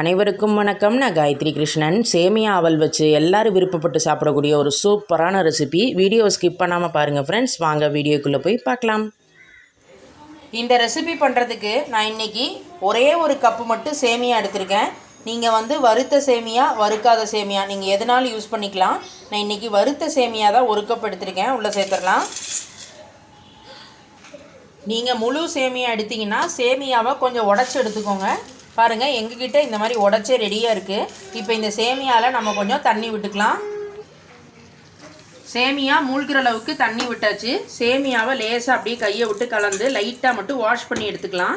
அனைவருக்கும் வணக்கம். நான் காயத்ரி கிருஷ்ணன். சேமியா அவல் வச்சு எல்லாரும் விருப்பப்பட்டு சாப்பிடக்கூடிய ஒரு சூப்பரான ரெசிபி வீடியோ ஸ்கிப் பண்ணாமல் பாருங்கள் ஃப்ரெண்ட்ஸ் வாங்க வீடியோக்குள்ளே போய் பார்க்கலாம். இந்த ரெசிபி பண்ணுறதுக்கு நான் இன்றைக்கி ஒரே ஒரு கப்பு மட்டும் சேமியா எடுத்திருக்கேன். நீங்கள் வந்து வறுத்த சேமியா வறுக்காத சேமியா நீங்கள் எதனாலும் யூஸ் பண்ணிக்கலாம். நான் இன்றைக்கி வறுத்த சேமியா தான் ஒரு கப் எடுத்திருக்கேன். உள்ளே சேர்த்துடலாம். நீங்கள் முழு சேமியா எடுத்தீங்கன்னா சேமியாவை கொஞ்சம் உடச்சி எடுத்துக்கோங்க. பாருங்கள் எங்ககிட்ட இந்த மாதிரி உடச்சே ரெடியாக இருக்குது இப்போ இந்த சேமியாவில் நம்ம கொஞ்சம் தண்ணி விட்டுக்கலாம். சேமியா மூழ்கிற அளவுக்கு தண்ணி விட்டாச்சு. சேமியாவை லேசாக அப்படியே கையை விட்டு கலந்து லைட்டாக மட்டும் வாஷ் பண்ணி எடுத்துக்கலாம்.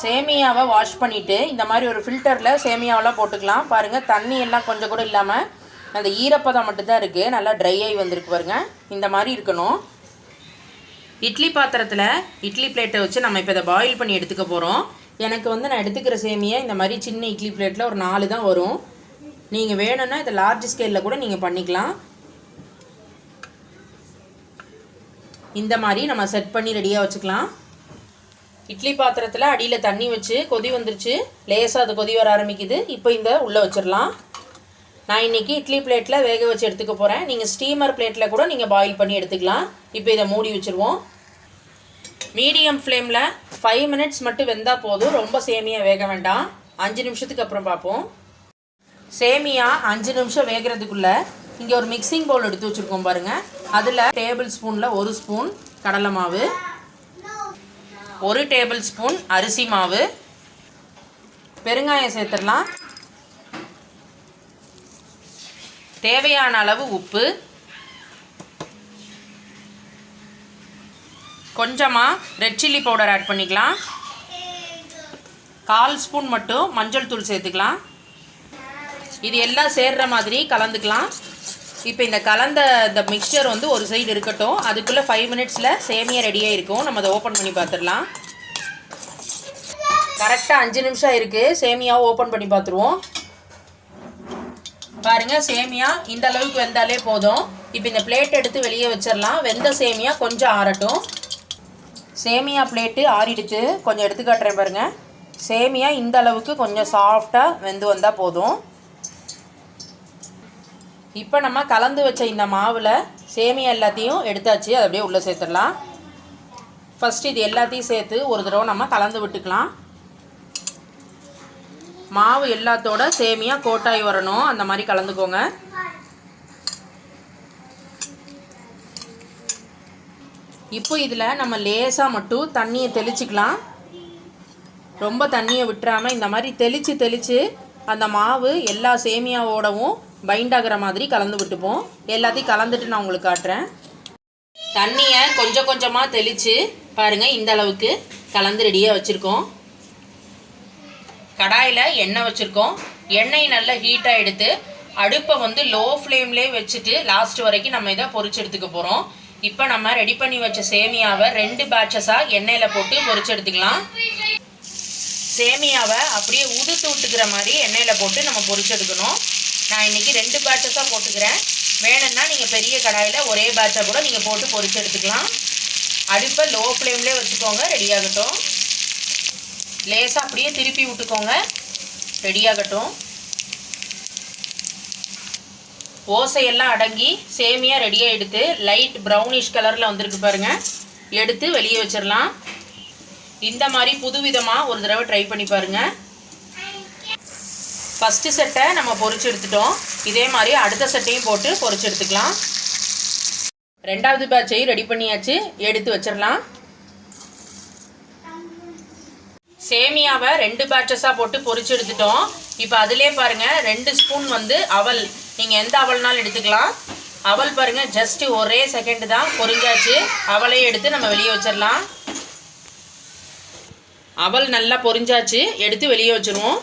சேமியாவை வாஷ் பண்ணிவிட்டு இந்த மாதிரி ஒரு ஃபில்டரில் சேமியாவெல்லாம் போட்டுக்கலாம். பாருங்கள் தண்ணி எல்லாம் கொஞ்சம் கூட இல்லாமல் அந்த ஈரப்பதம் மட்டும்தான் இருக்குது நல்லா ட்ரை ஆகி வந்திருக்கு பாருங்கள் இந்த மாதிரி இருக்கணும். இட்லி பாத்திரத்தில் இட்லி பிளேட்டை வச்சு நம்ம இப்போ இதை பாயில் பண்ணி எடுத்துக்க போகிறோம் எனக்கு வந்து நான் எடுத்துக்கிற சேமியை இந்த மாதிரி சின்ன இட்லி பிளேட்டில் ஒரு நாலு தான் வரும். நீங்கள் வேணும்னா இதை லார்ஜ் ஸ்கேலில் கூட நீங்கள் பண்ணிக்கலாம். இந்த மாதிரி நம்ம செட் பண்ணி ரெடியாக வச்சுக்கலாம். இட்லி பாத்திரத்தில் அடியில் தண்ணி வச்சு கொதி வந்துருச்சு. லேசாக அது கொதி வர ஆரம்பிக்குது. இப்போ இந்த உள்ளே வச்சிடலாம். நான் இன்றைக்கி இட்லி பிளேட்டில் வேக வச்சு எடுத்துக்க போகிறேன் நீங்கள் ஸ்டீமர் பிளேட்டில் கூட நீங்கள் பாயில் பண்ணி எடுத்துக்கலாம். இப்போ இதை மூடி வச்சுருவோம். மீடியம் ஃப்ளேமில் ஃபைவ் மினிட்ஸ் மட்டும் வெந்தால் போதும். ரொம்ப சேமியா வேக வேண்டாம். அஞ்சு நிமிஷத்துக்கு அப்புறம் பார்ப்போம். சேமியா அஞ்சு நிமிஷம் வேகிறதுக்குள்ளே இங்கே ஒரு மிக்சிங் பவுல் எடுத்து வச்சுருக்கோம் பாருங்கள் அதில் டேபிள் ஸ்பூனில் ஒரு ஸ்பூன் கடலை மாவு ஒரு டேபிள் ஸ்பூன் அரிசி மாவு. பெருங்காயம் சேர்த்துடலாம். தேவையான அளவு உப்பு. கொஞ்சமாக ரெட் சில்லி பவுடர் ஆட் பண்ணிக்கலாம். கால் ஸ்பூன் மட்டும் மஞ்சள் தூள் சேர்த்துக்கலாம். இது எல்லாம் சேர்கிற மாதிரி கலந்துக்கலாம். இப்போ இந்த கலந்த இந்த மிக்சர் வந்து ஒரு சைடு இருக்கட்டும். அதுக்குள்ளே ஃபைவ் மினிட்ஸில் சேமியா ரெடியாக இருக்கும் நம்ம அதை ஓப்பன் பண்ணி பார்த்துடலாம். கரெக்டாக அஞ்சு நிமிஷம் இருக்குது சேமியாவும் ஓப்பன் பண்ணி பார்த்துருவோம். பாருங்க சேமியா இந்த அளவுக்கு வெந்தாலே போதும். இப்போ இந்த பிளேட் எடுத்து வெளியே வச்சிடலாம் வெந்த சேமியா கொஞ்சம் ஆறட்டும். சேமியா பிளேட்டு ஆறிடுச்சு. கொஞ்சம் எடுத்து காட்டுறேன் பாருங்க. சேமியா இந்த அளவுக்கு கொஞ்சம் சாஃப்டாக வெந்து வந்தால் போதும். இப்போ நம்ம கலந்து வச்ச இந்த மாவில் சேமியா எல்லாத்தையும் எடுத்தாச்சு. அதை அப்படியே உள்ளே சேர்த்துடலாம். ஃபஸ்ட்டு இது எல்லாத்தையும் சேர்த்து ஒரு தடவை நம்ம கலந்து விட்டுக்கலாம். மாவு எல்லாத்தோட சேமியா கோட்டாய் வரணும். அந்த மாதிரி கலந்துக்கோங்க. இப்போ இதில் நம்ம லேசாக மட்டும் தண்ணியை தெளிச்சிக்கலாம். ரொம்ப தண்ணியை விட்டுறாமல் இந்த மாதிரி தெளித்து தெளித்து அந்த மாவு எல்லா சேமியாவோடவும் பைண்ட் ஆகிற மாதிரி கலந்து விட்டுப்போம். எல்லாத்தையும் கலந்துட்டு நான் உங்களுக்கு காட்டுறேன். தண்ணியை கொஞ்சம் கொஞ்சமாக தெளித்து பாருங்கள் இந்த அளவுக்கு கலந்து ரெடியாக வச்சுருக்கோம். கடாயில் எண்ணெய் வச்சுருக்கோம். எண்ணெய் நல்லா ஹீட்டாக எடுத்து அடுப்பை வந்து லோ ஃப்ளேம்லேயே வச்சுட்டு லாஸ்ட் வரைக்கும் நம்ம இதை பொறிச்சு எடுத்துக்க போகிறோம் இப்போ நம்ம ரெடி பண்ணி வச்ச சேமியாவை ரெண்டு பேட்சஸாக எண்ணெயில் போட்டு பொரிச்சு எடுத்துக்கலாம். சேமியாவை அப்படியே உதுத்து விட்டுக்கிற மாதிரி எண்ணெயில் போட்டு நம்ம பொரிச்சு எடுக்கணும். நான் இன்றைக்கி ரெண்டு பேட்சஸாக போட்டுக்கிறேன். வேணும்னா நீங்கள் பெரிய கடாயில் ஒரே பேட்சாக கூட நீங்கள் போட்டு பொரிச்சு எடுத்துக்கலாம். அடுப்பை லோ ஃப்ளேம்லேயே வச்சுக்கோங்க ரெடி ஆகட்டும். லேசாக அப்படியே திருப்பி விட்டுக்கோங்க. ரெடியாகட்டும் ஓசையெல்லாம் அடங்கி சேமியாக ரெடியாக எடுத்து லைட் ப்ரௌனிஷ் கலரில் வந்திருக்கு பாருங்கள் எடுத்து வெளியே வச்சிடலாம். இந்த மாதிரி புதுவிதமாக ஒரு தடவை ட்ரை பண்ணி பாருங்கள் ஃபஸ்ட்டு செட்டை நம்ம பொரிச்சு எடுத்துட்டோம். இதே மாதிரி அடுத்த செட்டையும் போட்டு பொரிச்சு எடுத்துக்கலாம். ரெண்டாவது பேட்சையும் ரெடி பண்ணியாச்சு. எடுத்து வச்சிடலாம். சேமியாவை ரெண்டு பேட்சஸாக போட்டு பொறிச்சு எடுத்துட்டோம். இப்போ அதிலே பாருங்கள் ரெண்டு ஸ்பூன் வந்து அவல். நீங்கள் எந்த அவல்னாலும் எடுத்துக்கலாம். அவல் பாருங்கள் ஜஸ்ட்டு ஒரே செகண்டு தான் பொரிஞ்சாச்சு. அவளையும் எடுத்து நம்ம வெளியே வச்சிடலாம். அவல் நல்லா பொரிஞ்சாச்சு எடுத்து வெளியே வச்சுருவோம்.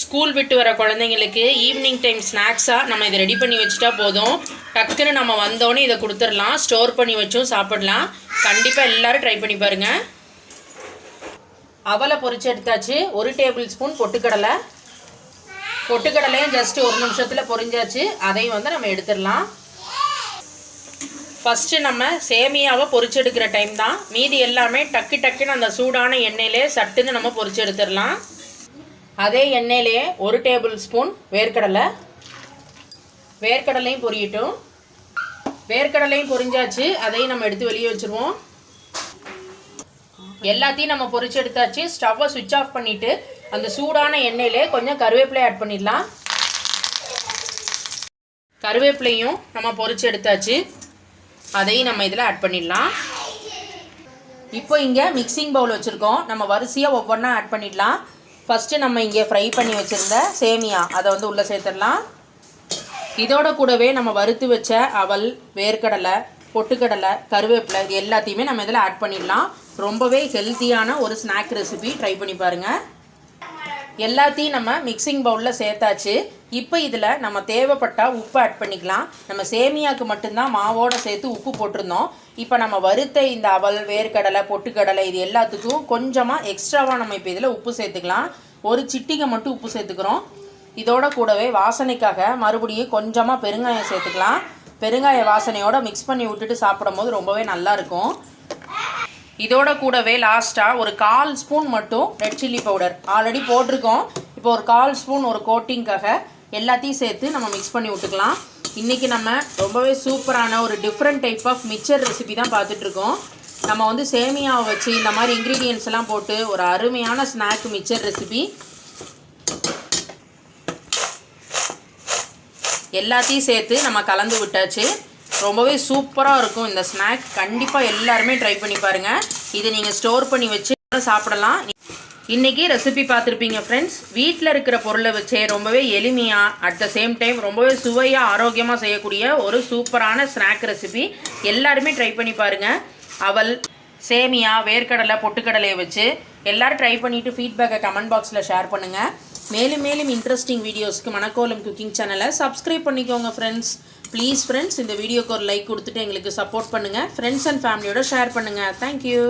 ஸ்கூல் விட்டு வர குழந்தைங்களுக்கு ஈவினிங் டைம் ஸ்நாக்ஸாக நம்ம இதை ரெடி பண்ணி வச்சுட்டா போதும். டக்குன்னு நம்ம வந்தோடனே இதை கொடுத்துடலாம். ஸ்டோர் பண்ணி வச்சும் சாப்பிடலாம். கண்டிப்பாக எல்லோரும் ட்ரை பண்ணி பாருங்கள் அவலை பொரிச்சு எடுத்தாச்சு. ஒரு டேபிள் ஸ்பூன் பொட்டுக்கடலை. பொட்டுக்கடலையும் ஜஸ்ட் ஒரு நிமிஷத்தில் பொரிஞ்சாச்சு. அதையும் வந்து நம்ம எடுத்துடலாம். ஃபஸ்ட்டு நம்ம சேமியாவை பொரிச்செடுக்கிற டைம் தான். மீதி எல்லாமே டக்கு டக்குன்னு அந்த சூடான எண்ணெயிலே சட்டுன்னு நம்ம பொரிச்சு எடுத்துடலாம். அதே எண்ணெயிலே ஒரு டேபிள் ஸ்பூன் வேர்க்கடலை. வேர்க்கடலையும் பொரியட்டும். வேர்க்கடலையும் பொரிஞ்சாச்சு. அதையும் நம்ம எடுத்து வெளியே வச்சுருவோம். எல்லாத்தையும் நம்ம பொறிச்சு எடுத்தாச்சு. ஸ்டவ்வை சுவிட்ச் ஆஃப் பண்ணிவிட்டு அந்த சூடான எண்ணெயிலே கொஞ்சம் கருவேப்பிலை ஆட் பண்ணிடலாம். கருவேப்பிலையும் நம்ம பொறிச்சு எடுத்தாச்சு. அதையும் நம்ம இதில் ஆட் பண்ணிடலாம். இப்போ இங்கே மிக்சிங் பவுல் வச்சுருக்கோம். நம்ம வரிசையாக ஒவ்வொன்றா ஆட் பண்ணிடலாம். ஃபஸ்ட்டு நம்ம இங்கே ஃப்ரை பண்ணி வச்சுருந்த சேமியா அதை வந்து உள்ளே சேர்த்துடலாம். இதோட கூடவே நம்ம வறுத்து வச்ச அவல் வேர்க்கடலை பொட்டுக்கடலை கருவேப்பிலை இது எல்லாத்தையுமே நம்ம இதில் ஆட் பண்ணிடலாம். ரொம்பவே ஹெல்த்தியான ஒரு ஸ்நாக் ரெசிபி ட்ரை பண்ணி பாருங்கள் எல்லாத்தையும் நம்ம மிக்சிங் பவுலில் சேர்த்தாச்சு. இப்போ இதில் நம்ம தேவைப்பட்டால் உப்பு ஆட் பண்ணிக்கலாம். நம்ம சேமியாவுக்கு மட்டும்தான் மாவோடு சேர்த்து உப்பு போட்டிருந்தோம். இப்போ நம்ம வறுத்த இந்த அவல் வேர்க்கடலை பொட்டுக்கடலை இது எல்லாத்துக்கும் கொஞ்சமாக எக்ஸ்ட்ராவாக நம்ம இப்போ இதில் உப்பு சேர்த்துக்கலாம். ஒரு சிட்டிகை மட்டும் உப்பு சேர்த்துக்கிறோம். இதோட கூடவே வாசனைக்காக மறுபடியும் கொஞ்சமாக பெருங்காயம் சேர்த்துக்கலாம். பெருங்காய வாசனையோடு மிக்ஸ் பண்ணி விட்டுட்டு சாப்பிடும்போது ரொம்பவே நல்லாயிருக்கும் இதோட கூடவே லாஸ்ட்டாக ஒரு கால் ஸ்பூன் மட்டும் ரெட் சில்லி பவுடர் ஆல்ரெடி போட்டிருக்கோம். இப்போ ஒரு கால் ஸ்பூன் ஒரு கோட்டிங்காக எல்லாத்தையும் சேர்த்து நம்ம மிக்ஸ் பண்ணி விட்டுக்கலாம். இன்றைக்கி நம்ம ரொம்பவே சூப்பரான ஒரு different type of mixture recipe தான் பார்த்துட்ருக்கோம். நம்ம வந்து சேமியாவை வச்சு இந்த மாதிரி இன்க்ரீடியன்ஸ் எல்லாம் போட்டு ஒரு அருமையான ஸ்நாக் மிக்சர் ரெசிபி எல்லாத்தையும் சேர்த்து நம்ம கலந்து விட்டாச்சு. ரொம்பவே சூப்பராக இருக்கும் இந்த ஸ்நாக் கண்டிப்பாக எல்லாருமே ட்ரை பண்ணி பாருங்கள் இதை நீங்கள் ஸ்டோர் பண்ணி வச்சு சாப்பிடலாம். இன்றைக்கி ரெசிபி பார்த்துருப்பீங்க ஃப்ரெண்ட்ஸ் வீட்டில் இருக்கிற பொருளை வச்சே ரொம்பவே எளிமையாக அட் த சேம் டைம் ரொம்பவே சுவையாக ஆரோக்கியமாக செய்யக்கூடிய ஒரு சூப்பரான ஸ்நாக் ரெசிபி எல்லாருமே ட்ரை பண்ணி பாருங்கள் அவல் சேமியா வேர்க்கடலை பொட்டுக்கடலையை வச்சு எல்லோரும் ட்ரை பண்ணிவிட்டு ஃபீட்பேக்கை கமெண்ட் பாக்ஸில் ஷேர் பண்ணுங்கள் மேலும் மேலும் இன்ட்ரெஸ்டிங் வீடியோஸ்க்கு மணக்கோலம் குக்கிங் சேனலை சப்ஸ்கிரைப் பண்ணிக்கோங்க ஃப்ரெண்ட்ஸ் ப்ளீஸ் ஃப்ரெண்ட்ஸ் இந்த வீடியோக்கு ஒரு லைக் கொடுத்துட்டு எங்களுக்கு சப்போர்ட் பண்ணுங்கள் ஃப்ரெண்ட்ஸ் அண்ட் ஃபேமிலியோட ஷேர் பண்ணுங்கள் தேங்க்யூ